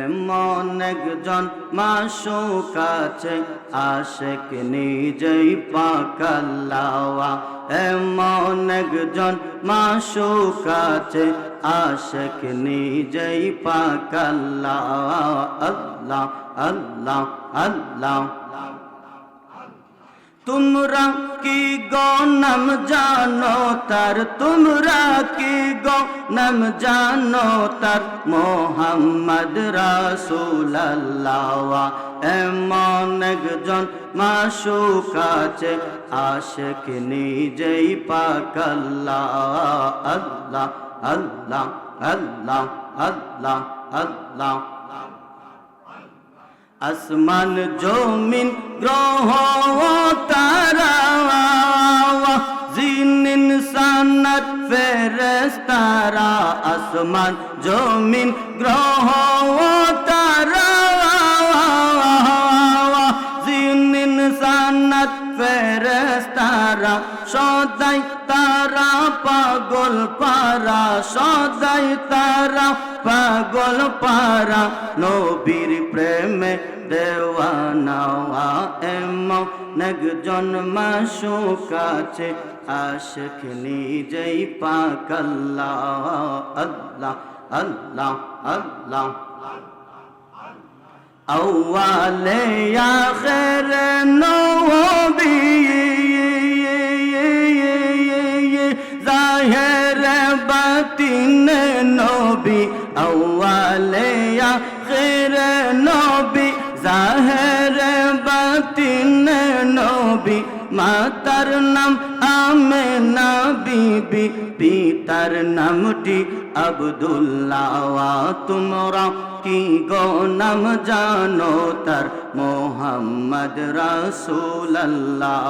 এমন একজন মাসুক আছে, আশেক নিজেই পাকাল্লাওয়া এমন একজন মাসুক আছে, আশেক নিজেই পাকাল্লাওয়া আল্লাহ আল্লাহ আল্লাহ। তোমরা কি গো নাম জানো? তার তোমরা কি নাম জানো তার মোহাম্মদ রাসূলুল্লাহ। এমন একজন মাসুক আছে, আশেক নিজেই পাক আল্লাহ। আল্লাহ আল্লাহ আল্লাহ আল্লাহ আল্লাহ। আসমান জমিন গ্রহ তারা আসমান জমিন গ্রহ তারা। জিন, ইনসানাত, ফেরেশতারা, সদাই তারা, পাগল পারা, সদাই তারা, পাগল পারা। নবীর প্রেমে দেওয়ানাওয়া এমন একজন মাসুক আছে আশেখ নিজেই পাক আল্লাহ আল্লাহ আল্লাহ আল্লাহ। আউয়ালে আখির নবী, জাহের বাতিন নবী। আউয়ালে আখির নবী, জাহের বাতিন নবী। মাতার নাম আমেনা বিবি পিতার নামটি আবদুল্লাহ তোমরা কি গো নাম জানো তার মোহাম্মদ রাসূলুল্লাহ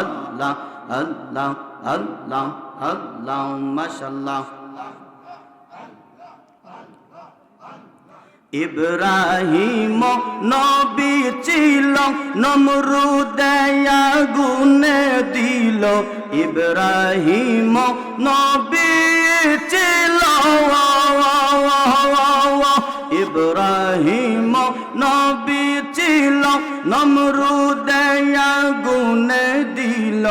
আল্লাহ আল্লাহ আল্লাহ আল্লাহ মাশাল্লাহ ইব্রাহিম নবী ছিল নমরুদয়া গুনে দিল। ইব্রাহিম নবী ছিল, ইব্রাহিম নবী ছিল নমরুদয়া গুনে দিল।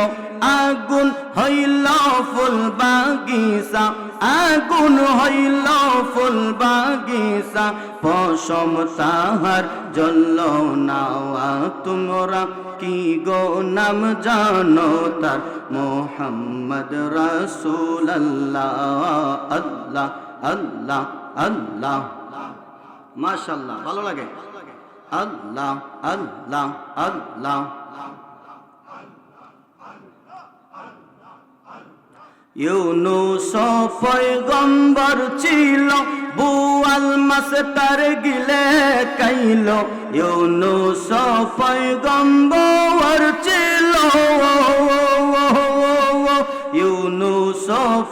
আগুন হইল ফুল বাগিসা আগুন হইল ফুল বাগিসা পশম তাহার জল্ল নাওয়া তোমরা কি গো নাম জানো তার? মোহাম্মদ রসুল আল্লাহ আল্লাহ আল্লাহ। আল্লাহ মাশাল্লাহ ভালো লাগে? আল্লাহ আল্লাহ আল্লাহ। ইউনুস পয়গম্বর ছিল, বুয়াল মাস তার গিলে কাইল ইউনুস পয়গম্বর ছিল, ইউনুস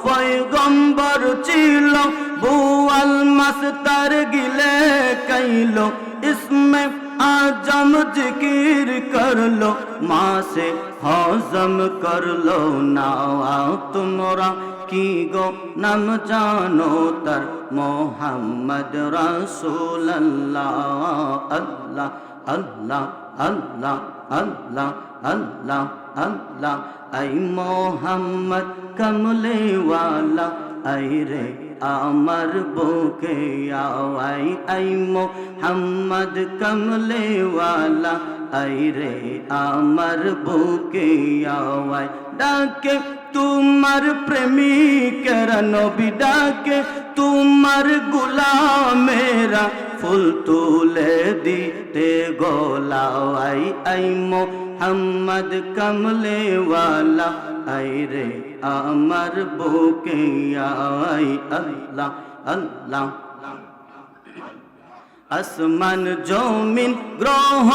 পয়গম্বর ছিল, বুয়াল মাস তার গিলে কাইল ইসমে আজম জিকির করল মাসে হজম করল না তোমরা কি গো নাম জানো তার? মোহাম্মদ রসুল আল্লাহ আল্লাহ আল্লাহ আল্লাহ আল্লাহ আল্লাহ। আই মোহাম্মদ কমলে ওয়ালা আই রে আমার বুকে আওয়াই, আই মোহাম্মদ কমলে ওয়ালা আই রে আমার বুকে আওয়াই। ডাকে তোমার প্রেমিকের নবী, ডাকে তোমার গুলামেরা, ফুল তুলে দিতে গোলাওয়াই, আই মোহাম্মদ কমলে ওয়ালা আই রে আমার বুকে আই আল্লাহ আল্লাহ। আসমান জমিন গ্রহ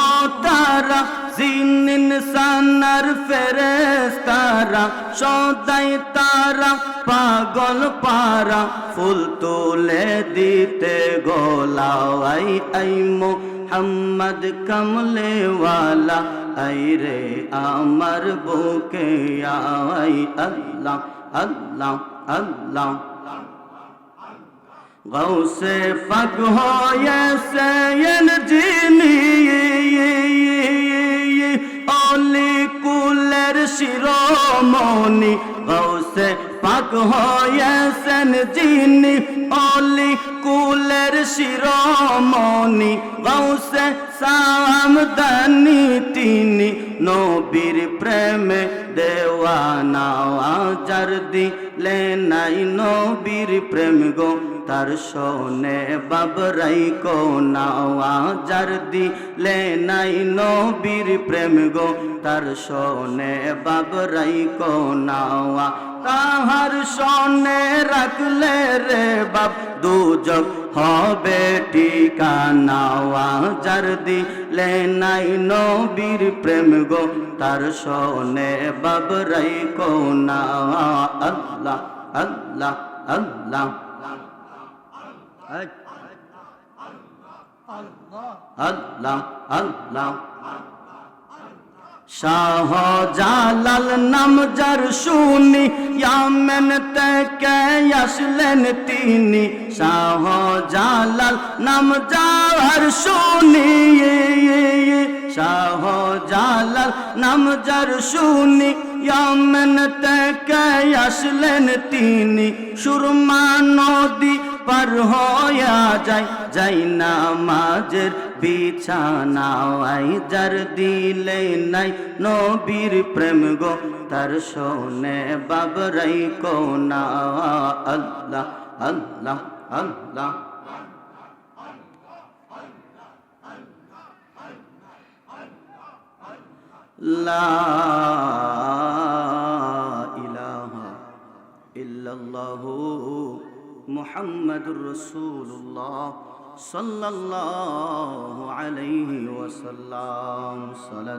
তারা, জিন ইনসানার ফেরেশতারা, সদাই তারা, পাগল পারা, ফুল তুলে দিতে গোলাওয়াই, আই মোহাম্মদ কমলে ওয়ালা আই রে আমার বুকে আই আল্লাহ আল্লাহ আল্লাহ। গৌসে পাক হয়েছেন যিনি অলি কুলের শিরোমণি। গৌসে পাক হয়েছেন যিনি অলি কুলের শিরোমণি গৌসে সামদানি তিনি নবীর প্রেমে দেওয়ানা আজার দিলে নাই নবীর প্রেম গো তার শোনে বাবরাই কো নাওয়া যার দিলে নাই নবীর প্রেম গো তার শোনে বাবরাই কো নাওয়া তাহার শোনে রাখলে রে বাপ, দুজক হবে ঠিকানাওয়া যার দিলে নাই নবীর প্রেম গো, তার শোনে বাবরাই কো নাওয়া আল্লাহ আল্লাহ আল্লাহ। আল্লাহ আল্লাহ। শাহ জালাল নাম যার শুনি, ইয়ামেন থেকে আসলেন তিনি। শাহ জালাল নাম যার শুনি, শাহ জালাল নাম যার শুনি, ইয়ামেন থেকে আসলেন তিনি। সুরমা নদী পার হইয়া যায়, যাই না মাঝের বিছানাওয়াই যার দিলে নাই নবীর প্রেম গো, তার শোনে বাবরাই কো না আল্লাহ আল্লাহ আল্লাহ। লা محمد رسول الله صلى الله عليه وسلم. صلاة